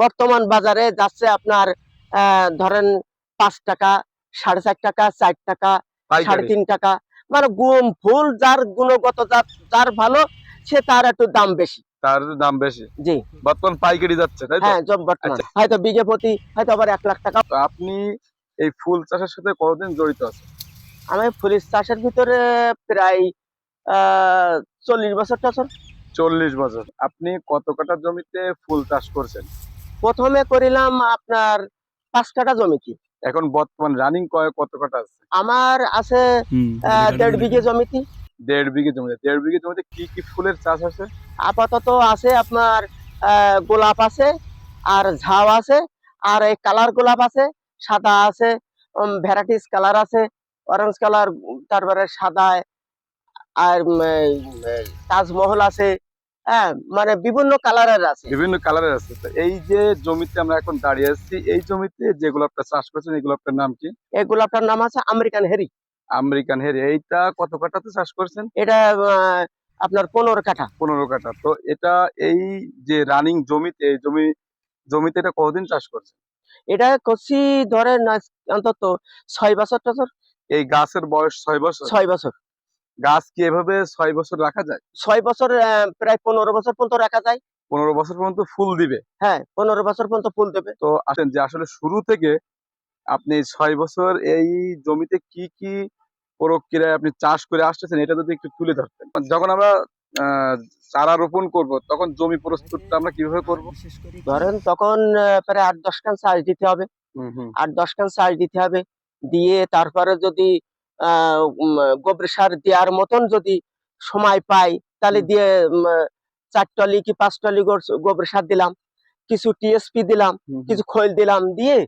বর্তমান বাজারে যাচ্ছে আপনার ধরেন পাঁচ টাকা সাড়ে চার টাকা চার টাকা সাড়ে তিন টাকা। মানে গুম ফুল যার গুণগত যার ভালো সে তার একটু দাম বেশি। তার দাম বেশি। জি। বর্তমান পাইকারি যাচ্ছে তাই হ্যাঁ জব বর্তমান। হয়তো বিঘে প্রতি হয়তো আবার এক লাখ টাকা। আপনি এই ফুল চাষের সাথে কতদিন জড়িত আছেন? আমি ফুলের চাষের ভিতরে প্রায় আহ চল্লিশ বছর টছর চল্লিশ বছর। আপনি কত কাঠা জমিতে ফুল চাষ করছেন? প্রথমে করিলাম আপনার পাঁচ কাটা জমিতে এখন বর্তমান রানিং কয় কত কাঠা আছে? আমার আছে আহ, দেড় বিঘে জমিতে। দেড় বিঘে জমিতে। দেড় বিঘে জমিতে কি কি ফুলের চাষ আছে? আপাতত আছে আপনার আহ, গোলাপ আছে আর ঝাউ আছে আর এই কালার গোলাপ আছে সাদা আছে ভ্যারাইটিস কালার আছে অরেঞ্জ কালার তারপরে সাদা আর তাজমহল আছে হ্যাঁ মানে বিভিন্ন কালারের আছে। বিভিন্ন কালারের আছে। এই যে জমিতে আমরা এখন দাঁড়িয়ে আছি এই জমিতে যে গোলাপটা চাষ করছেন এই গোলাপটার নাম কি? এই গোলাপটার নাম আছে আমেরিকান হেরি আমেরিকান হেরি এইটা কত কাঠাতে চাষ করছেন? এটা আপনার পনেরো কাঠা। পনেরো কাঠা। তো এটা এই যে রানিং জমিতে এই জমি জমিতে এটা কতদিন চাষ করছেন? এটা করছি ধরেন আজ অন্তত ছয় বছর টছর। এই গাছের বয়স ছয় বছর? ছয় বছর। গাছ কি এভাবে ছয় বছর রাখা যায়? ছয় বছর আহ, প্রায় পনেরো বছর পর্যন্ত রাখা যায়। পনেরো বছর পর্যন্ত ফুল দিবে? হ্যাঁ পনেরো বছর পর্যন্ত ফুল দেবে। তো আসেন যে আসলে শুরু থেকে আপনি ছয় বছর এই জমিতে কি কি প্রক্রিয়ায় আপনি চাষ করে আসতেছেন এটা যদি একটু তুলে ধরতেন। যখন আমরা আহ, চারা রোপণ করব তখন জমি প্রস্তুতটা আমরা কীভাবে করব? ধরেন তখন প্রায় আট দশ কান চাষ দিতে হবে। হুম হুম। আট দশ কান চাষ দিতে হবে। দিয়ে তারপরে যদি গোবর সার দেওয়ার মতন যদি সময় পাই তাহলে দিয়ে চার টলি কি পাঁচ টলি গোবর সার দিলাম কিছু টিএসপি দিলাম। কিছু খৈল দিলাম দিয়ে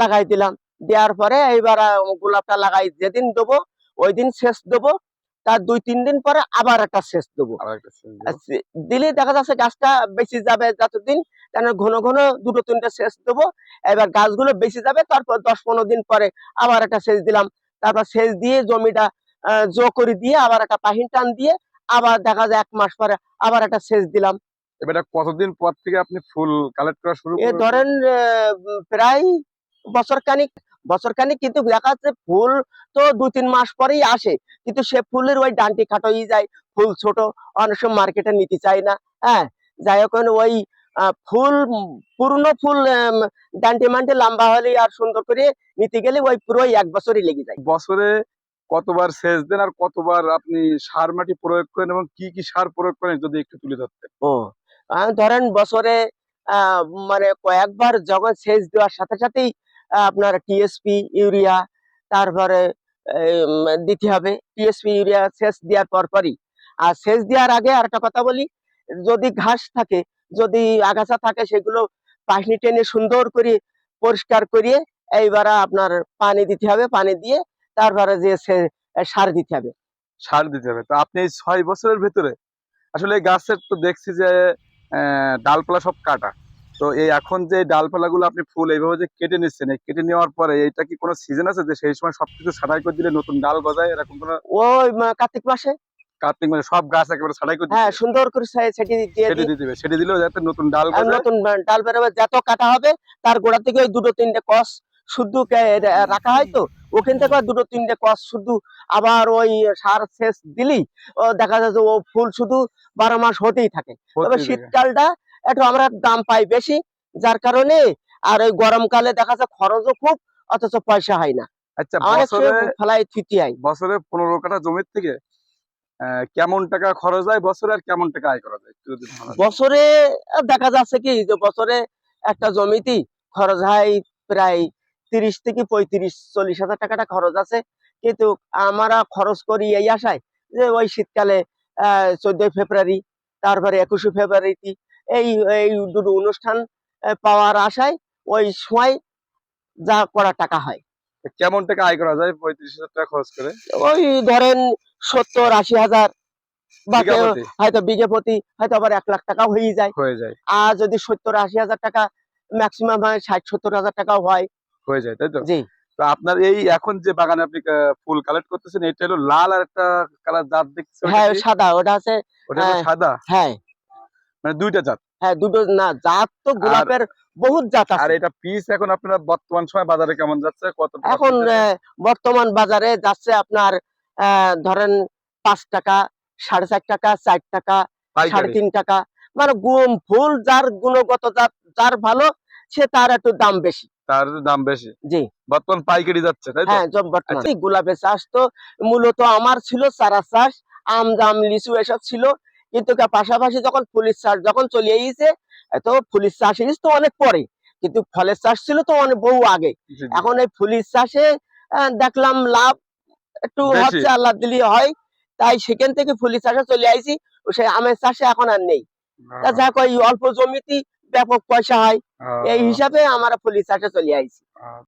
লাগাই দিলাম। দেওয়ার পরে এইবার গোলাপটা লাগাই যেদিন দেবো ওই দিন সেচ দেবো তার দুই তিন দিন পরে আবার একটা সেচ দেবো। দিলে দেখা যাচ্ছে গাছটা বেশি যাবে যতদিন কেন ঘন ঘন দুটো তিনটে সেচ দেবো এবার গাছগুলো বেশি যাবে তারপর দশ পনেরো দিন পরে আবার একটা সেচ দিলাম। তারপর সেচ দিয়ে জমিটা জো করে দিয়ে আবার একটা পাহিন টান দিয়ে আবার দেখা যায় এক মাস পরে আবার একটা সেচ দিলাম। এবার কতদিন পর থেকে আপনি ফুল কালেক্ট করা শুরু এ ধরেন প্রায় বছর খানিক বছর খানিক কিন্তু দেখা যাচ্ছে ফুল তো দু তিন মাস পরেই আসে। কিন্তু সে ফুলের ওই ডান্টি খাটোই যায় ফুল ছোট অনেক সময় মার্কেটে নিতে চায় না হ্যাঁ। যাই হোক ওই ফুল পুরনো ফুল ডান্টি মান্টি লম্বা হলে আর সুন্দর করে নিতে গেলে ওই পুরো এক বছরই লেগে যায়। বছরে কতবার সেচ দেন আর কতবার আপনি সার মাটি প্রয়োগ করেন এবং কি কি সার প্রয়োগ করেন যদি একটু তুলে ধরতেন? ও ধরেন বছরে মানে কয়েকবার যখন সেচ দেওয়ার সাথে সাথেই আপনার টিএসপি ইউরিয়া তারপরে দিতে হবে। টিএসপি ইউরিয়া সেচ দেওয়ার পর পরই আর সেচ দেওয়ার আগে আর একটা কথা বলি যদি ঘাস থাকে যদি আগাছা থাকে সেগুলো পানি টেনে সুন্দর করে পরিষ্কার করিয়ে এইবার আপনার পানি দিতে হবে পানি দিয়ে তারপরে যে সার দিতে হবে। সার দিতে হবে। তো আপনি এই ছয় বছরের ভেতরে আসলে এই গাছের তো দেখছি যে ডালপালা সব কাটা। তো এই এখন যে ডালপালা গুলো আপনি ফুল এইভাবে যে কেটে নিচ্ছেন এই কেটে নেওয়ার পরে এইটা কি কোনো সিজন আছে যে সেই সময় সবকিছু ছাঁটাই করে দিলে নতুন ডাল গজায় এরকম কোনো ওই কার্তিক মাসে। কার্তিক মানে সব গাছ একেবারে করে হ্যাঁ সুন্দর করে সেটি দিয়ে সেটি হবে সেটি দিলেও যাতে নতুন ডাল নতুন ডাল বেরোবে যত কাটা হবে তার গোড়া থেকে ওই দুটো তিনটে কস শুদ্ধ রাখা হয় তো ওখান থেকে দুটো তিনটে কস শুদ্ধ আবার ওই সার শেষ দিলি দেখা যাচ্ছে ও ফুল শুধু বারো মাস হতেই থাকে। তবে শীতকালটা একটু আমরা দাম পাই বেশি যার কারণে আর ওই গরমকালে দেখা যাচ্ছে খরচও খুব অথচ পয়সা হয় না। আচ্ছা বছরে ফেলাই থিতি হয় বছরে পনেরো কাটা জমির থেকে কেমন টাকা খরচ হয়? বছরে আর কেমন টাকা আয় করা যায়। বছরে দেখা যাচ্ছে কি যে বছরে একটা জমিতে খরচ হয় প্রায় তিরিশ থেকে পঁয়ত্রিশ চল্লিশ হাজার টাকাটা খরচ আছে। কিন্তু আমরা খরচ করি এই আশায় যে ওই শীতকালে আহ চোদ্দই ফেব্রুয়ারি তারপরে একুশে ফেব্রুয়ারিতে এই এই দুটো অনুষ্ঠান পাওয়ার আশায় ওই সময় যা করা টাকা হয়। কেমন টাকা আয় করা যায়? পঁয়ত্রিশ হাজার টাকা খরচ করে? ওই ধরেন সত্তর আশি হাজার বা হয়তো বিঘে প্রতি হয়তো আবার এক লাখ টাকাও হয়ে যায়। হয়ে যায়। আর যদি সত্তর আশি হাজার টাকা ম্যাক্সিমাম হয় ষাট সত্তর হাজার টাকাও হয়। হয়ে যায় তাই তো? জি। তো আপনার এই এখন যে বাগানে আপনি ফুল কালেক্ট করতেছেন এটা হলো লাল আর একটা কালার জাত দেখতেছি ওটা হ্যাঁ সাদা ওটা আছে ওটা হ্যাঁ। সাদা? হ্যাঁ। মানে দুইটা জাত? হ্যাঁ দুটো না জাত তো গোলাপের বহুত জাত আছে। আর এটা পিস এখন আপনারা বর্তমান সময় বাজারে কেমন যাচ্ছে? কত এখন বর্তমান বাজারে যাচ্ছে আপনার ধরেন পাঁচ টাকা সাড়ে চার টাকা চার টাকা সাড়ে তিন টাকা। মানে গুম ফুল যার গুণগত যার ভালো সে তার একটু দাম বেশি। তার দাম বেশি। জি। বর্তমান পাইকারি যাচ্ছে তাই হ্যাঁ জ- গোলাপের চাষ তো মূলত আমার ছিল চারা চাষ আম জাম লিচু এসব ছিল। কিন্তু পাশাপাশি যখন ফুলের চাষ যখন চলে গিয়েছে তো ফুলের চাষ এসেছে তো অনেক পরে। কিন্তু ফলের চাষ ছিল তো অনেক বহু আগে। এখন এই ফুলের চাষে দেখলাম লাভ একটু। হচ্ছে আল্লাহ দিলি হয় তাই সেখান থেকে ফুলি চাষে চলে আইছি সেই আমের চাষে এখন আর নেই। তা যা কই অল্প জমিতে ব্যাপক পয়সা হয়। এই হিসাবে আমরা ফুলি চাষে চলে আইছি।